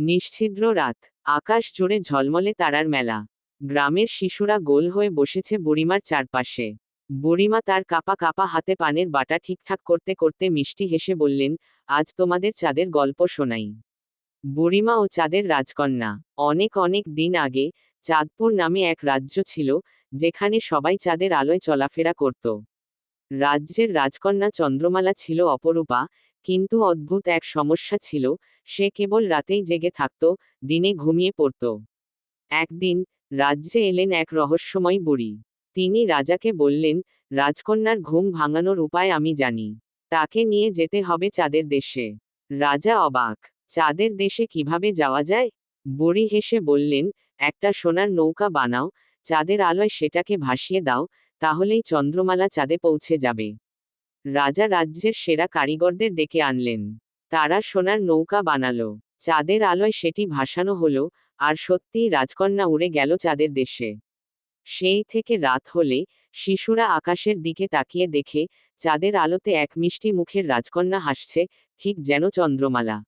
নিশ্ছিদ্র রাত। আকাশ জুড়ে ঝলমলে তারার মেলা। গ্রামের শিশুরা গোল হয়ে বসেছে বুড়িমার চারপাশে। বুড়িমা তার কাপা কাপা হাতে পানের বাটা ঠিকঠাক করতে করতে মিষ্টি হেসে বললেন, আজ তোমাদের চাঁদের গল্প শোনাই। বুড়িমা ও চাঁদের রাজকন্যা। অনেক অনেক দিন আগে চাঁদপুর নামে এক রাজ্য ছিল, যেখানে সবাই চাঁদের আলোয় চলাফেরা করত। রাজ্যের রাজকন্যা চন্দ্রমালা ছিল অপরূপা কিন্তু অদ্ভুত এক সমস্যা ছিল, সে কেবল রাতেই জেগে থাকত, দিনে ঘুমিয়ে পড়ত। একদিন, রাজ্যে এলেন এক রহস্যময় বুড়ি। তিনি রাজাকে বললেন, রাজকন্যার ঘুম ভাঙানোর উপায় আমি জানি। তাকে নিয়ে যেতে হবে চাঁদের দেশে। রাজা অবাক, চাঁদের দেশে কীভাবে যাওয়া যায়? বুড়ি হেসে বললেন, একটা সোনার নৌকা বানাও, চাঁদের আলোয় সেটাকে ভাসিয়ে দাও, তাহলেই চন্দ্রমালা চাঁদে পৌঁছে যাবে। রাজা রাজ্যের সেরা কারিগরদের ডেকে আনলেন। তারা সোনার নৌকা বানালো। চাঁদের আলোয় সেটি ভাসানো হলো, আর সত্যিই রাজকন্যা উড়ে গেল চাঁদের দেশে। সেই থেকে রাত হলে, শিশুরা আকাশের দিকে তাকিয়ে দেখে, চাঁদের আলোতে এক মিষ্টি মুখের রাজকন্যা হাসছে, ঠিক যেন চন্দ্রমালা।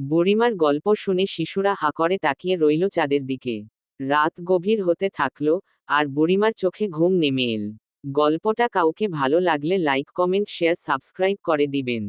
বুড়িমার গল্প শুনে শিশুরা হা করে তাকিয়ে রইল চাঁদের দিকে। রাত গভীর হতে থাকল, আর বুড়িমার চোখে ঘুম নেমে এল। গল্পটা কাউকে ভালো লাগলে লাইক কমেন্ট শেয়ার সাবস্ক্রাইব করে দিবেন।